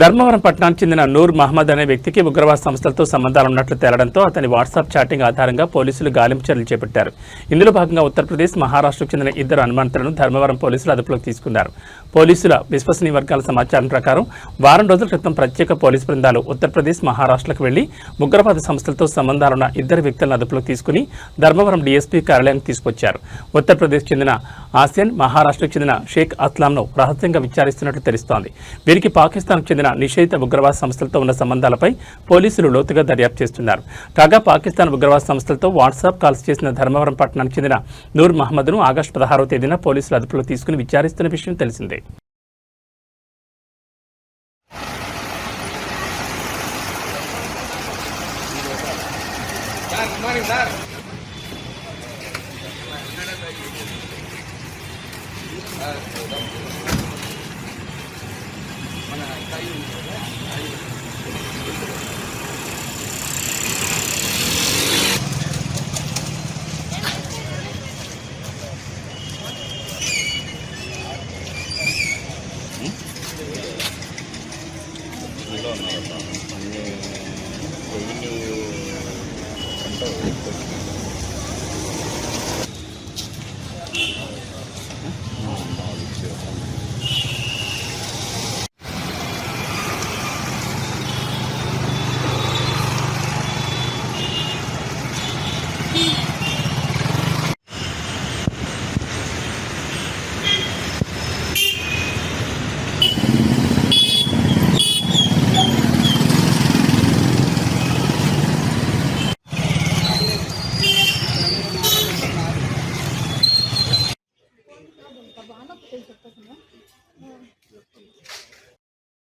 ధర్మవరం పట్టణానికి చెందిన నూర్ మహమ్మద్ అనే వ్యక్తికి ఉగ్రవాద సంస్థలతో సంబంధాలు ఉన్నట్లు తేలడంతో అతని వాట్సాప్ చాటింగ్ ఆధారంగా పోలీసులు గాలింపు చర్యలు చేపట్టారు. ఇందులో భాగంగా ఉత్తరప్రదేశ్ మహారాష్ట్రకు చెందిన ఇద్దరు అనుమానితులను ధర్మవరం పోలీసులు అదుపులోకి తీసుకున్నారు. పోలీసుల విశ్వసనీయ వర్గాల సమాచారం ప్రకారం వారం రోజుల క్రితం ప్రత్యేక పోలీసు బృందాలు ఉత్తరప్రదేశ్ మహారాష్ట్రకు వెళ్ళి ఉగ్రవాద సంస్థలతో సంబంధాలున్న ఇద్దరు వ్యక్తులను అదుపులోకి తీసుకుని ధర్మవరం డీఎస్పీ కార్యాలయానికి తీసుకొచ్చారు. ఉత్తరప్రదేశ్ చెందిన ఆసియన్ మహారాష్ట్రకు చెందిన షేక్ అస్లాంను రహస్యంగా విచారిస్తున్నట్లు తెలుస్తోంది. వీరికి పాకిస్తాన్కు చెందిన నిషేధిత ఉగ్రవాద సంస్థలతో ఉన్న సంబంధాలపై పోలీసులు లోతుగా దర్యాప్తు చేస్తున్నారు. కాగా పాకిస్తాన్ ఉగ్రవాద సంస్థలతో వాట్సాప్ కాల్స్ చేసిన ధర్మవరం పట్టణానికి చెందిన నూర్ మహమ్మద్ను ఆగస్టు పదహారవ తేదీన పోలీసులు అదుపులో తీసుకుని విచారిస్తున్న విషయం తెలిసిందే. 올라왔나 보다. 아니면, 여기는 शकता